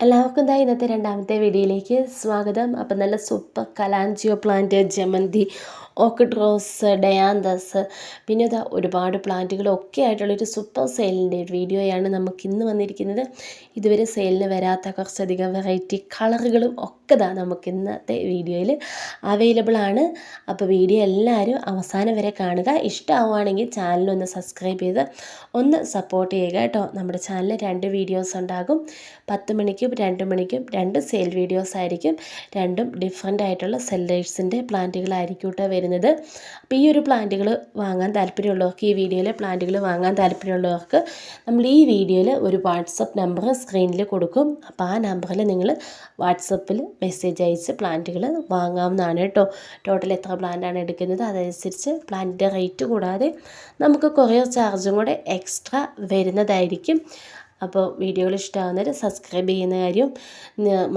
എല്ലാവർക്കും ദാ ഇന്നത്തെ രണ്ടാമത്തെ വീഡിയോയിലേക്ക് സ്വാഗതം. അപ്പം നല്ല സൂപ്പർ കലാഞ്ചിയോ പ്ലാന്റ് ജമന്തി ഓർക്കിഡ് റോസ് ഡയാന്തസ് പിന്നെ ഇതാ ഒരുപാട് പ്ലാന്റുകളൊക്കെ ആയിട്ടുള്ളൊരു സൂപ്പർ സെയിലിന്റെ ഒരു വീഡിയോയാണ് നമുക്ക് ഇന്ന് വന്നിരിക്കുന്നത്. ഇതുവരെ സെയിലിന് വരാത്ത കുറച്ചധികം വെറൈറ്റി കളറുകളും ഒക്കെ ഇതാ നമുക്ക് ഇന്നത്തെ വീഡിയോയിൽ അവൈലബിൾ ആണ്. അപ്പോൾ വീഡിയോ എല്ലാവരും അവസാനം വരെ കാണുക. ഇഷ്ടമാവുകയാണെങ്കിൽ ചാനലൊന്ന് സബ്സ്ക്രൈബ് ചെയ്ത് ഒന്ന് സപ്പോർട്ട് ചെയ്യുക കേട്ടോ. നമ്മുടെ ചാനലിൽ രണ്ട് വീഡിയോസ് ഉണ്ടാകും. പത്ത് മണിക്കും രണ്ട് മണിക്കും രണ്ട് സെയിൽ വീഡിയോസ് ആയിരിക്കും. രണ്ടും ഡിഫറെന്റ് ആയിട്ടുള്ള സെല്ലേഴ്സിന്റെ പ്ലാന്റുകളായിരിക്കും കേട്ടോ വരുന്നത്. അപ്പോൾ ഈ ഒരു പ്ലാന്റുകൾ വാങ്ങാൻ താല്പര്യമുള്ളവർക്ക് ഈ വീഡിയോയിലെ പ്ലാന്റുകൾ വാങ്ങാൻ താല്പര്യമുള്ളവർക്ക് നമ്മൾ ഈ വീഡിയോയിൽ ഒരു വാട്സപ്പ് നമ്പർ സ്ക്രീനിൽ കൊടുക്കും. അപ്പോൾ ആ നമ്പറിൽ നിങ്ങൾ വാട്സപ്പിൽ മെസ്സേജ് അയച്ച് പ്ലാന്റുകൾ വാങ്ങാവുന്നതാണ് കേട്ടോ. ടോട്ടൽ എത്ര പ്ലാന്റാണ് എടുക്കുന്നത് അതനുസരിച്ച് പ്ലാന്റിന്റെ റേറ്റ് കൂടാതെ നമുക്ക് കൊറിയർ ചാർജും കൂടെ എക്സ്ട്രാ വരുന്നതായിരിക്കും. അപ്പോൾ വീഡിയോകൾ ഇഷ്ടമാകുന്നവർ സബ്സ്ക്രൈബ് ചെയ്യുന്ന കാര്യം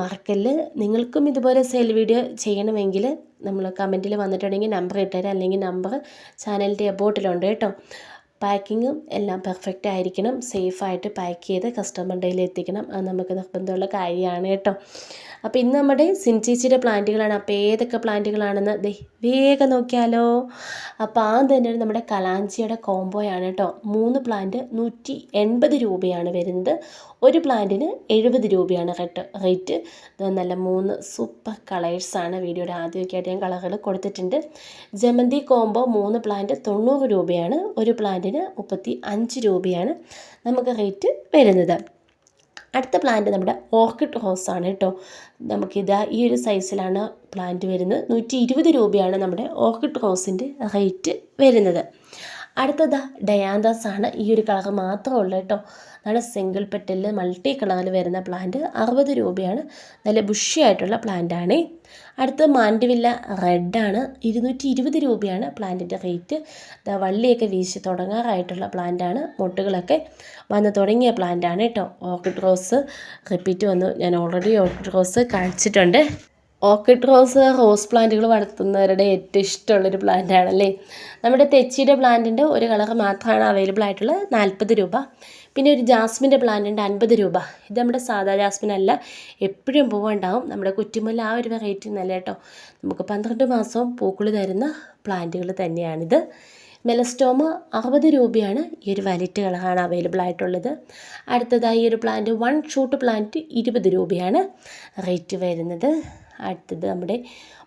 മറക്കല്ല്. നിങ്ങൾക്കും ഇതുപോലെ സെയിൽ വീഡിയോ ചെയ്യണമെങ്കിൽ നമ്മൾ കമന്റിൽ വന്നിട്ടുണ്ടെങ്കിൽ നമ്പർ ഇട്ടുതരാം അല്ലെങ്കിൽ നമ്പർ ചാനലിന്റെ എബോട്ടിലുണ്ട് കേട്ടോ. പാക്കിങ്ങും എല്ലാം പെർഫെക്റ്റ് ആയിരിക്കണം. സേഫായിട്ട് പാക്ക് ചെയ്ത് കസ്റ്റമറുടെ കയ്യിൽ എത്തിക്കണം. അത് നമുക്ക് നിർബന്ധമുള്ള കാര്യമാണ് കേട്ടോ. അപ്പോൾ ഇന്ന് നമ്മുടെ സിൻചേച്ചിയുടെ പ്ലാന്റുകളാണ്. അപ്പോൾ ഏതൊക്കെ പ്ലാന്റുകളാണെന്ന് ദേ വേഗം നോക്കിയാലോ. അപ്പോൾ ആ തന്നെ നമ്മുടെ കലാഞ്ചിയുടെ കോംബോയാണ് കേട്ടോ. മൂന്ന് പ്ലാന്റ് നൂറ്റി എൺപത് രൂപയാണ് വരുന്നത്. ഒരു പ്ലാന്റിന് എഴുപത് രൂപയാണ് റേറ്റ് റേറ്റ് നല്ല മൂന്ന് സൂപ്പർ കളേഴ്സാണ് വീഡിയോയുടെ ആദ്യമൊക്കെ ആയിട്ട് ഞാൻ കളറുകൾ കൊടുത്തിട്ടുണ്ട്. ജമന്തി കോംബോ മൂന്ന് പ്ലാന്റ് തൊണ്ണൂറ് രൂപയാണ്. ഒരു പ്ലാന്റിന് മുപ്പത്തി അഞ്ച് രൂപയാണ് നമുക്ക് റേറ്റ് വരുന്നത്. അടുത്ത പ്ലാന്റ് നമ്മുടെ ഓർക്കിഡ് റോസാണ് കേട്ടോ. നമുക്കിതാ ഈ ഒരു സൈസിലാണ് പ്ലാന്റ് വരുന്നത്. നൂറ്റി ഇരുപത് രൂപയാണ് നമ്മുടെ ഓർക്കിഡ് റോസിന്റെ റേറ്റ് വരുന്നത്. അടുത്തത് ഡയാന്തസ് ആണ്. ഈ ഒരു കളർ മാത്രമേ ഉള്ളൂ കേട്ടോ. അതാണ് സിംഗിൾ പെറ്റലിൽ മൾട്ടി കളറിൽ വരുന്ന പ്ലാന്റ് അറുപത് രൂപയാണ്. നല്ല ബുഷിയായിട്ടുള്ള പ്ലാന്റ് പ്ലാന്റാണ് അടുത്ത മാൻഡിവില്ല റെഡാണ് ഇരുന്നൂറ്റി ഇരുപത് രൂപയാണ് പ്ലാന്റിന്റെ റേറ്റ് വള്ളിയൊക്കെ വീശി തുടങ്ങാറായിട്ടുള്ള പ്ലാന്റാണ് മുട്ടുകളൊക്കെ വന്ന് തുടങ്ങിയ പ്ലാന്റാണ് കേട്ടോ. ഓർക്കിഡ് റോസ് റിപ്പീറ്റ് വന്നു. ഞാൻ ഓൾറെഡി ഓർക്കിഡ് റോസ് കാണിച്ചിട്ടുണ്ട് ഓർക്കിഡ് റോസ് റോസ് പ്ലാന്റുകൾ വളർത്തുന്നവരുടെ ഏറ്റവും ഇഷ്ടമുള്ളൊരു പ്ലാന്റ് ആണല്ലേ നമ്മുടെ തെച്ചിയുടെ പ്ലാന്റിന്റെ ഒരു കളർ മാത്രമാണ് അവൈലബിൾ ആയിട്ടുള്ളത് നാൽപ്പത് രൂപ. പിന്നെ ഒരു ജാസ്മിന്റെ പ്ലാന്റുണ്ട് അൻപത് രൂപ. ഇത് നമ്മുടെ സാധാ ജാസ്മിൻ അല്ല. എപ്പോഴും പൂവുണ്ടാവും. നമ്മുടെ കുറ്റിമുല്ല ആ ഒരു വെറൈറ്റി നല്ല കേട്ടോ. നമുക്ക് പന്ത്രണ്ട് മാസവും പൂക്കൾ തരുന്ന പ്ലാന്റുകൾ തന്നെയാണിത്. മെലസ്റ്റോമ അറുപത് രൂപയാണ്. ഈ ഒരു വാലറ്റ് കളറാണ് അവൈലബിൾ ആയിട്ടുള്ളത്. അടുത്തതായി ഈ ഒരു പ്ലാന്റ് വൺ ഷൂട്ട് പ്ലാന്റ് ഇരുപത് രൂപയാണ് റേറ്റ് വരുന്നത്. അടുത്തത് നമ്മുടെ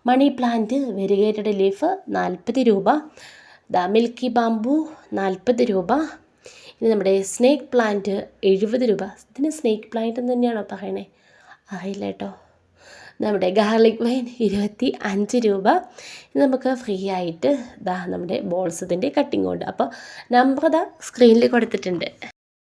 മണി പ്ലാന്റ് വെരിഗേറ്റഡ് ലീഫ് നാൽപ്പത് രൂപ. ദ മിൽക്കി ബാംബു നാൽപ്പത് രൂപ. ഇനി നമ്മുടെ സ്നേക്ക് പ്ലാന്റ് എഴുപത് രൂപ. ഇതിന് സ്നേക്ക് പ്ലാന്റ് തന്നെയാണോ പറയണേ? അറിയില്ല കേട്ടോ. നമ്മുടെ ഗാർലിക് വൈൻ ഇരുപത്തി അഞ്ച് രൂപ. ഇത് നമുക്ക് ഫ്രീ ആയിട്ട് ദാ നമ്മുടെ ബോൾസത്തിന്റെ കട്ടിങ് ഉണ്ട്. അപ്പോൾ നമ്പർ ദാ സ്ക്രീനിൽ കൊടുത്തിട്ടുണ്ട്.